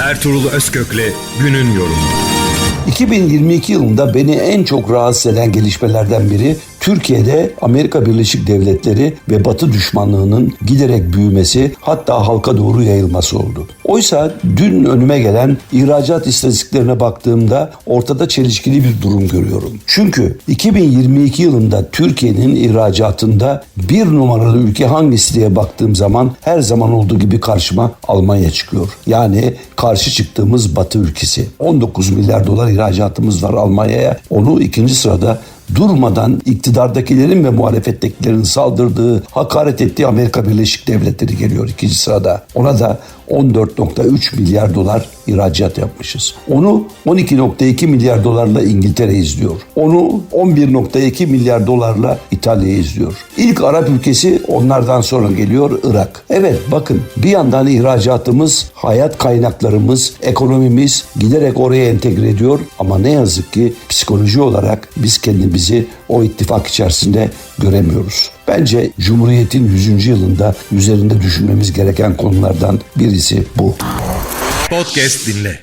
Ertuğrul Özkök'le günün yorumu. 2022 yılında beni en çok rahatsız eden gelişmelerden biri Türkiye'de Amerika Birleşik Devletleri ve Batı düşmanlığının giderek büyümesi hatta halka doğru yayılması oldu. Oysa dün önüme gelen ihracat istatistiklerine baktığımda ortada çelişkili bir durum görüyorum. Çünkü 2022 yılında Türkiye'nin ihracatında bir numaralı ülke hangisi diye baktığım zaman her zaman olduğu gibi karşıma Almanya çıkıyor. Yani karşı çıktığımız Batı ülkesi. 19 milyar dolar ihracatımız var Almanya'ya. Onu ikinci sırada durmadan iktidardakilerin ve muhalefettekilerin saldırdığı, hakaret ettiği Amerika Birleşik Devletleri geliyor ikinci sırada. Ona da 14.3 milyar dolar ihracat yapmışız. Onu 12.2 milyar dolarla İngiltere izliyor. Onu 11.2 milyar dolarla İtalya izliyor. İlk Arap ülkesi onlardan sonra geliyor Irak. Evet bakın bir yandan ihracatımız, hayat kaynaklarımız, ekonomimiz giderek oraya entegre ediyor ama ne yazık ki psikoloji olarak biz kendimizi o ittifak içerisinde göremiyoruz. Bence Cumhuriyet'in 100. yılında üzerinde düşünmemiz gereken konulardan birisi bu. Podcast dinle.